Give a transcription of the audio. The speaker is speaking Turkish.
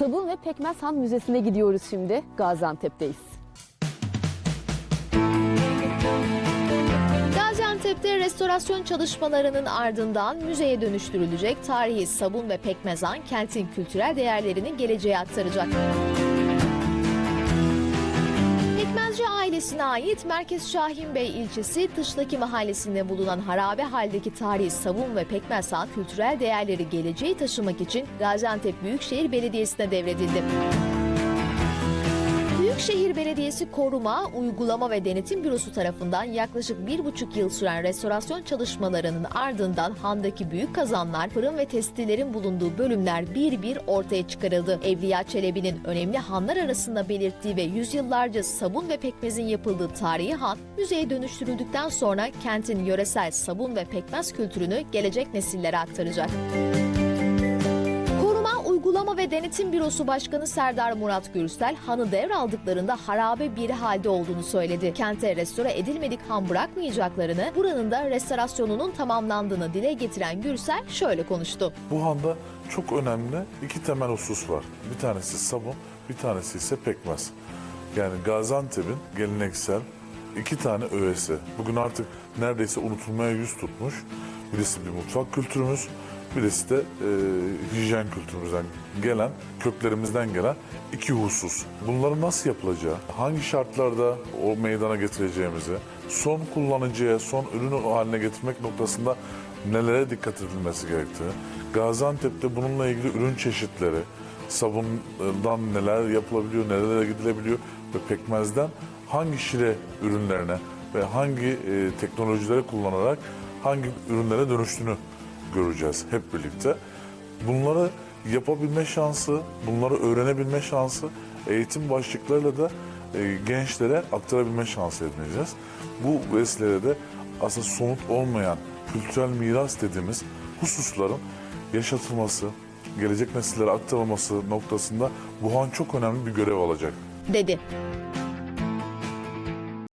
Sabun ve Pekmez Han Müzesi'ne gidiyoruz şimdi. Gaziantep'teyiz. Gaziantep'te restorasyon çalışmalarının ardından müzeye dönüştürülecek tarihi sabun ve pekmezan kentin kültürel değerlerini geleceğe aktaracak. Pekmezci ailesine ait Merkez Şahin Bey ilçesi Tışlaki mahallesinde bulunan harabe haldeki tarihi sabun ve pekmezhan kültürel değerleri geleceğe taşımak için Gaziantep Büyükşehir Belediyesi'ne devredildi. Büyükşehir Belediyesi Koruma, Uygulama ve Denetim Bürosu tarafından yaklaşık bir buçuk yıl süren restorasyon çalışmalarının ardından handaki büyük kazanlar, fırın ve testilerin bulunduğu bölümler bir bir ortaya çıkarıldı. Evliya Çelebi'nin önemli hanlar arasında belirttiği ve yüzyıllarca sabun ve pekmezin yapıldığı tarihi han, müzeye dönüştürüldükten sonra kentin yöresel sabun ve pekmez kültürünü gelecek nesillere aktaracak. Koruma Uygulama ve Denetim Bürosu Başkanı Serdar Murat Gürsel, hanı devraldıklarında harabe bir halde olduğunu söyledi. Kente restore edilmedik han bırakmayacaklarını, buranın da restorasyonunun tamamlandığını dile getiren Gürsel şöyle konuştu. Bu handa çok önemli iki temel husus var. Bir tanesi sabun, bir tanesi ise pekmez. Yani Gaziantep'in geleneksel iki tane öğesi. Bugün artık neredeyse unutulmaya yüz tutmuş. Birisi bir mutfak kültürümüz, birisi de e, hijyen kültürümüzden gelen, köklerimizden gelen iki husus. Bunların nasıl yapılacağı, hangi şartlarda o meydana getireceğimizi, son kullanıcıya, son ürün haline getirmek noktasında nelere dikkat edilmesi gerektiği, Gaziantep'te bununla ilgili ürün çeşitleri, sabundan neler yapılabiliyor, nelere gidilebiliyor ve pekmezden hangi şire ürünlerine ve hangi e, teknolojileri kullanarak hangi ürünlere dönüştüğünü göreceğiz hep birlikte. Bunları yapabilme şansı, bunları öğrenebilme şansı, eğitim başlıklarıyla da e, gençlere aktarabilme şansı edineceğiz. Bu vesileyle de aslında somut olmayan kültürel miras dediğimiz hususların yaşatılması, gelecek nesillere aktarılması noktasında Wuhan çok önemli bir görev alacak. dedi.